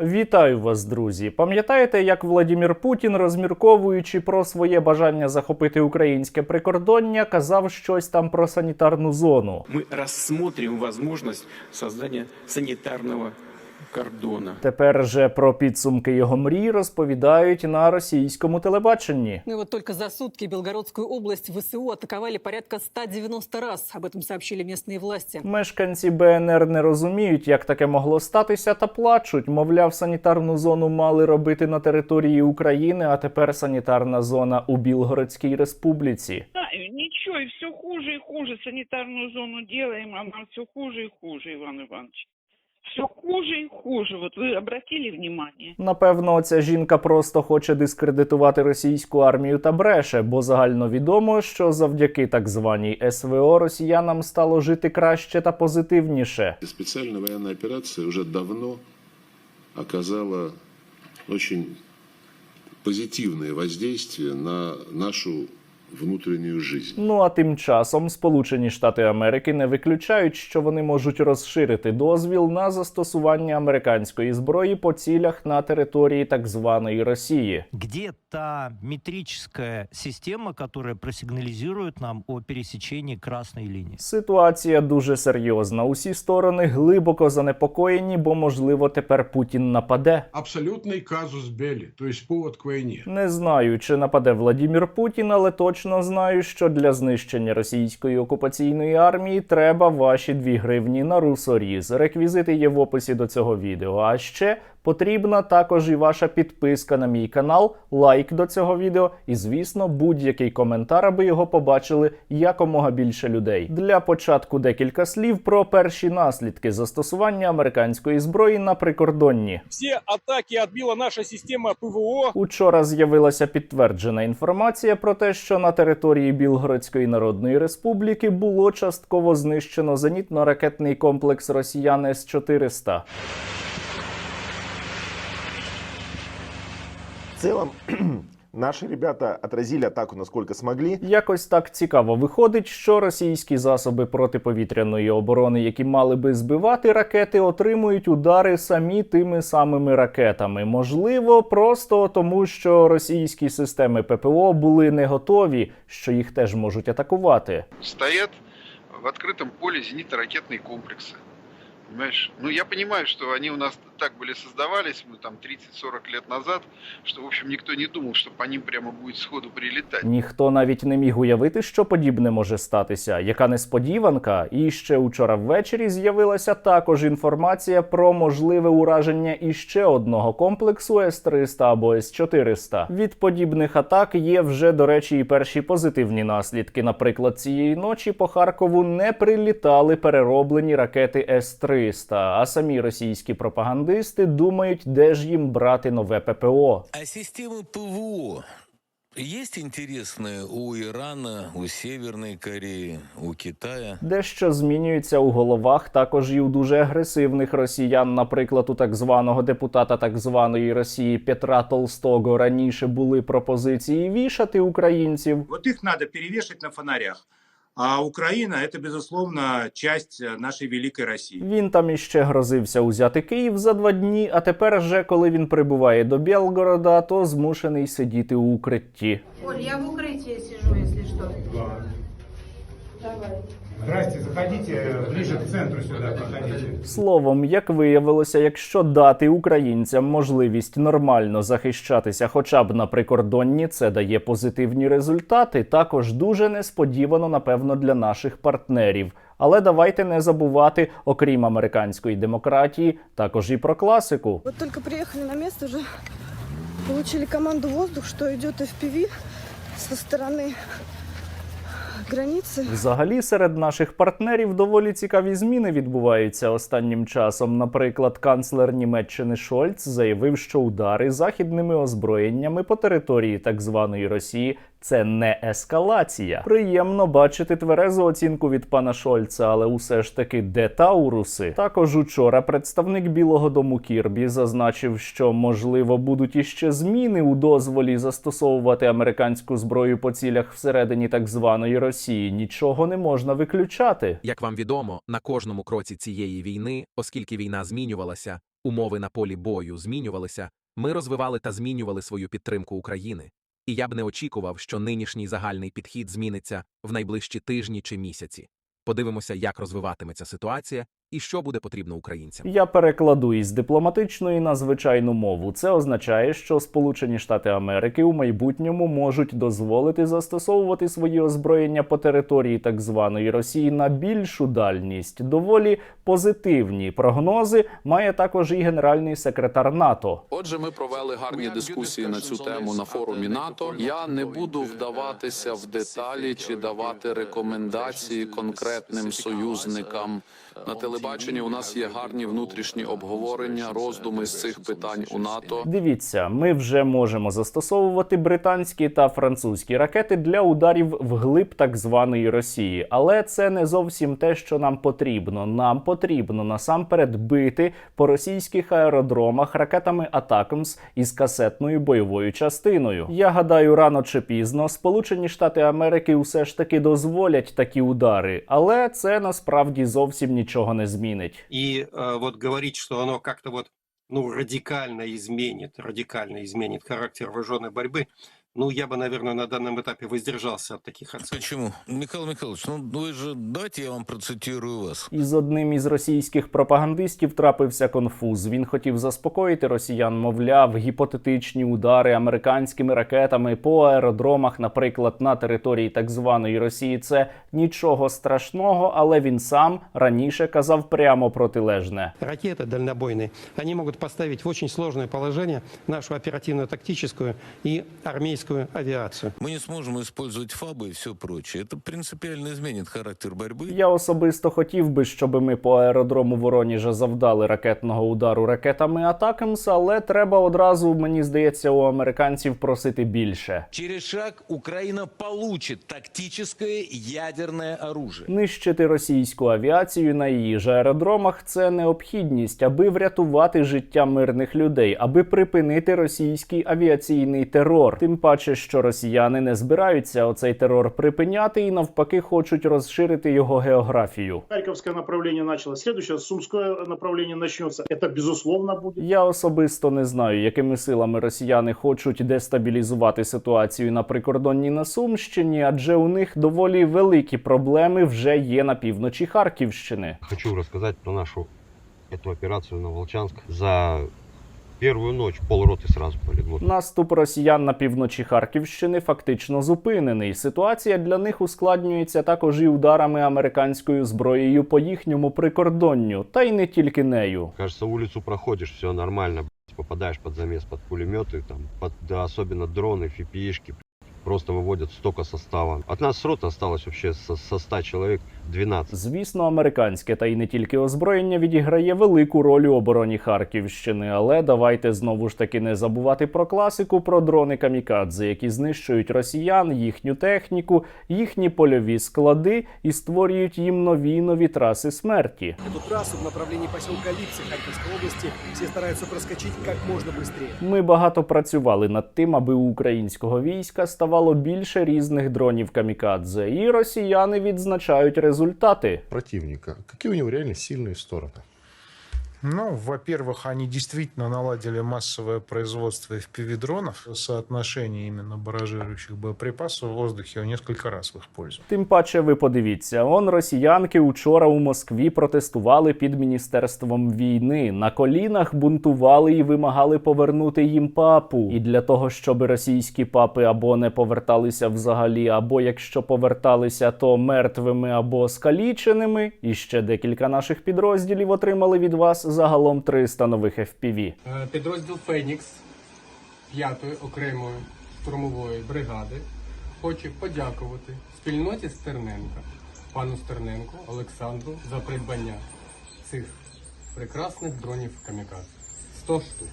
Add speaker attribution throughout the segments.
Speaker 1: Вітаю вас, друзі! Пам'ятаєте, як Владімір Путін, розмірковуючи про своє бажання захопити українське прикордоння, казав щось там про санітарну зону?
Speaker 2: Ми розглядаємо можливість створення санитарного кордона.
Speaker 1: Тепер же про підсумки його мрій розповідають на російському телебаченні.
Speaker 3: Ну и вот только за сутки Белгородскую область ВСУ атаковали порядка 190 раз. Об этом сообщили местные власти.
Speaker 1: Мешканці БНР не розуміють, як таке могло статися, та плачуть. Мовляв, санітарну зону мали робити на території України, а тепер санітарна зона у Білгородській республіці.
Speaker 4: Да, и ничего, и все хуже и хуже. Санитарную зону делаем, а нам все хуже и хуже, Иван Иванович. Все хуже и хуже. Вот вы обратили внимание?
Speaker 1: Напевно, ця жінка просто хоче дискредитувати російську армію та бреше, бо загально відомо, що завдяки так званій СВО росіянам стало жити краще та позитивніше.
Speaker 5: Специальная военная операция уже давно оказала очень позитивное воздействие на нашу внутреннюю жизнь.
Speaker 1: Ну а тим часом Сполучені Штати Америки не виключають, що вони можуть розширити дозвіл на застосування американської зброї по цілях на території так званої Росії.
Speaker 6: Где та метрическая система, которая просигнализирует нам о пересечении красной линии?
Speaker 1: Ситуація дуже серйозна. Усі сторони глибоко занепокоєні, бо можливо тепер Путін нападе.
Speaker 7: абсолютный казус белли, то есть повод к войне.
Speaker 1: Не знаю, чи нападе Владімір Путін, але точно знаю, що для знищення російської окупаційної армії треба ваші дві гривні на русоріз. Реквізити є в описі до цього відео. А ще потрібна також і ваша підписка на мій канал, лайк до цього відео і, звісно, будь-який коментар, аби його побачили якомога більше людей. Для початку декілька слів про перші наслідки застосування американської зброї на прикордонні.
Speaker 8: Все атаки отбила наша система ПВО.
Speaker 1: Учора з'явилася підтверджена інформація про те, що на території Білгородської Народної Республіки було частково знищено зенітно-ракетний комплекс росіян С-400.
Speaker 9: В целом, наши ребята отразили атаку насколько смогли.
Speaker 1: Якось так цікаво виходить, що російські засоби протиповітряної оборони, які мали би збивати ракети, отримують удари самі тими самими ракетами. Можливо, просто тому, що російські системи ППО були не готові, що їх теж можуть атакувати.
Speaker 10: стоят в открытом поле зенитно-ракетные комплексы. Понимаешь? Ну, я понимаю, что они у нас так были создавались, мы там 30-40 лет назад, что, в общем, никто не думал, что по ним прямо будет сходу прилетать.
Speaker 1: Ніхто навіть не міг уявити, що подібне може статися. Яка несподіванка, і ще учора ввечері з'явилася також інформація про можливе ураження іще одного комплексу С-300 або С-400. Від подібних атак є вже, до речі, і перші позитивні наслідки. Наприклад, цієї ночі по Харкову не прилітали перероблені ракети С-300, а самі російські пропагандисти думають, де ж їм брати нове ППО.
Speaker 11: А системы ПВО есть интересные у Ирана, у Северной Кореи, у Китая?
Speaker 1: Дещо змінюється у головах також і у дуже агресивних росіян. Наприклад, у так званого депутата так званої Росії Петра Толстого раніше були пропозиції вішати українців.
Speaker 8: Вот их надо перевешать на фонарях. А Украина это, безусловно, часть э, нашей великой России.
Speaker 1: Він там іще грозився узяти Київ за два дні. А тепер же, коли він прибуває до Білгорода, то змушений сидіти у укритті.
Speaker 4: Оль, я в укрытии сижу, если что.
Speaker 7: Здрасте, заходите ближе к центру сюда, проходите.
Speaker 1: Словом, як виявилося, якщо дати українцям можливість нормально захищатися, хоча б на прикордонні, це дає позитивні результати. Також дуже несподівано, напевно, для наших партнерів. Але давайте не забувати, окрім американської демократії, також і про класику.
Speaker 3: Вот только приехали на место, уже получили команду воздух, что идет FPV со стороны границы.
Speaker 1: Взагалі, серед наших партнерів доволі цікаві зміни відбуваються останнім часом. Наприклад, канцлер Німеччини Шольц заявив, що удари західними озброєннями по території так званої Росії Це не ескалація. Приємно бачити тверезу оцінку від пана Шольца, але усе ж таки де Тауруси? Також учора представник Білого Дому Кірбі зазначив, що можливо будуть іще зміни у дозволі застосовувати американську зброю по цілях всередині так званої Росії. Нічого не можна виключати.
Speaker 12: Як вам відомо, на кожному кроці цієї війни, оскільки війна змінювалася, умови на полі бою змінювалися, ми розвивали та змінювали свою підтримку України. І я б не очікував, що нинішній загальний підхід зміниться в найближчі тижні чи місяці. Подивимося, як розвиватиметься ситуація і що буде потрібно українцям.
Speaker 1: Я перекладу із дипломатичної на звичайну мову. Це означає, що Сполучені Штати Америки у майбутньому можуть дозволити застосовувати свої озброєння по території так званої Росії на більшу дальність. Доволі позитивні прогнози має також і генеральний секретар НАТО.
Speaker 13: Отже, ми провели гарні дискусії на цю тему на форумі НАТО. Я не буду вдаватися в деталі чи давати рекомендації конкретним союзникам. На телебаченні у нас є гарні внутрішні обговорення, роздуми з цих питань у НАТО.
Speaker 1: Дивіться, ми вже можемо застосовувати британські та французькі ракети для ударів вглиб так званої Росії, але це не зовсім те, що нам потрібно. Нам потрібно насамперед бити по російських аеродромах ракетами Атакамс із касетною бойовою частиною. Я гадаю, рано чи пізно Сполучені Штати Америки усе ж таки дозволять такі удари, але це насправді зовсім нічого не змінить.
Speaker 14: И э, вот говорить, что оно как-то вот ну, радикально изменит, радикально изменит характер вооруженной борьбы, ну, я бы, наверное, на данном этапе воздержался от таких оценок.
Speaker 11: Почему? Михаил Михайлович, ну вы же, давайте я вам процитирую вас.
Speaker 1: Із одним із російських пропагандистів трапився конфуз. Він хотів заспокоїти росіян, мовляв, гіпотетичні удари американськими ракетами по аеродромах, наприклад, на території так званої Росії. Це нічого страшного, але він сам раніше казав прямо протилежне.
Speaker 14: Ракеты дальнобойные, они могут поставить в очень сложное положение нашу оперативно-тактическую и армейскую авиацию.
Speaker 11: Мы не сможем использовать ФАБы и все прочее. Это принципиально изменит характер борьбы.
Speaker 1: Я особисто хотів би, щоб ми по аеродрому Вороніжа завдали ракетного удару ракетами Атакамс, але треба одразу, мені здається, у американців просити більше.
Speaker 15: Через шаг Украина получит тактическое ядерное оружие.
Speaker 1: Нищити російську авіацію на її ж аеродромах це необхідність, аби врятувати життя мирних людей, аби припинити російський авіаційний терор. Тим паче, що росіяни не збираються оцей терор припиняти і навпаки хочуть розширити його географію.
Speaker 16: Харьковское направление началось, следующее Сумское направление начнется. Это безусловно будет.
Speaker 1: Я особисто не знаю, якими силами росіяни хочуть дестабілізувати ситуацію на прикордонні на Сумщині, адже у них доволі великі проблеми вже є на півночі Харківщини.
Speaker 17: Хочу рассказать про нашу эту операцию на Волчанск. За первую ночь полроты сразу полегло.
Speaker 1: Наступ росіян на півночі Харківщини фактично зупинений. Ситуація для них ускладнюється також і ударами американською зброєю по їхньому прикордонню, та й не тільки нею.
Speaker 17: Кажется, улицу проходишь, все нормально, блядь, попадаешь под замес, под пулеметы, там, под, да, особенно дроны, фипишки, просто выводят столько состава. От нас с роты осталось вообще со, со 100 человек 12.
Speaker 1: Звісно, американське та й не тільки озброєння відіграє велику роль у обороні Харківщини, але давайте знову ж таки не забувати про класику про дрони камікадзе, які знищують росіян, їхню техніку, їхні польові склади і створюють їм нові нові траси смерті.
Speaker 18: Эту трассу в направлении поселка Липцы Харьковской области все стараются проскочить как можно быстрее.
Speaker 1: Ми багато працювали над тим, аби у українського війська ставало більше різних дронів камікадзе, і росіяни відзначають результати.
Speaker 19: противника. Какие у него реально сильные стороны?
Speaker 20: Ну, во-первых, они действительно наладили массовое производство FPV-дронов. Соотношение именно баражирующих боеприпасов в воздухе несколько раз в их пользу.
Speaker 1: Тим паче, ви подивіться, он росіянки учора у Москві протестували під міністерством війни. На колінах бунтували і вимагали повернути їм папу. І для того, щоб російські папи або не поверталися взагалі, або якщо поверталися, то мертвими або скаліченими. І ще декілька наших підрозділів отримали від вас загалом 300 нових FPV.
Speaker 21: Е, Підрозділ Фенікс 5-ї окремої штурмової бригади хоче подякувати спільноті Стерненка, пану Стерненку Олександру за придбання цих прекрасних дронів камікадзе. 100 штук,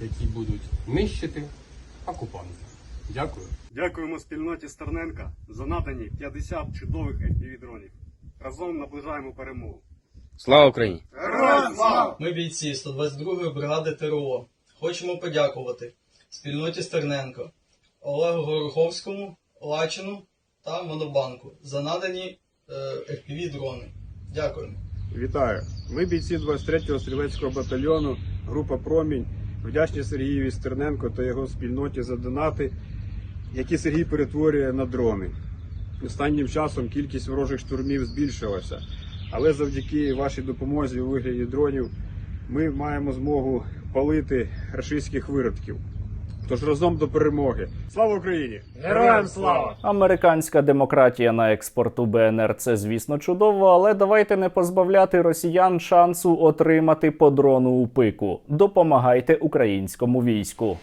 Speaker 21: які будуть нищити окупанта. Дякую.
Speaker 22: Дякуємо спільноті Стерненка за надані 50 чудових FPV-дронів. Разом наближаємо перемогу.
Speaker 23: Слава Україні!
Speaker 22: Героям слава!
Speaker 24: Ми бійці 122-ї бригади ТРО. Хочемо подякувати спільноті Стерненко, Олегу Гороховському, Лачину та Монобанку за надані е, FPV-дрони. Дякуємо.
Speaker 22: Вітаю! Ми бійці 23-го стрілецького батальйону, група Промінь. Вдячні Сергієві Стерненко та його спільноті за донати, які Сергій перетворює на дрони. Останнім часом кількість ворожих штурмів збільшилася, але завдяки вашій допомозі у вигляді дронів ми маємо змогу палити рашистських виродків. Тож разом до перемоги. Слава Україні! Героям слава!
Speaker 1: Американська демократія на експорту БНР це, звісно, чудово, але давайте не позбавляти росіян шансу отримати по дрону у пику. Допомагайте українському війську.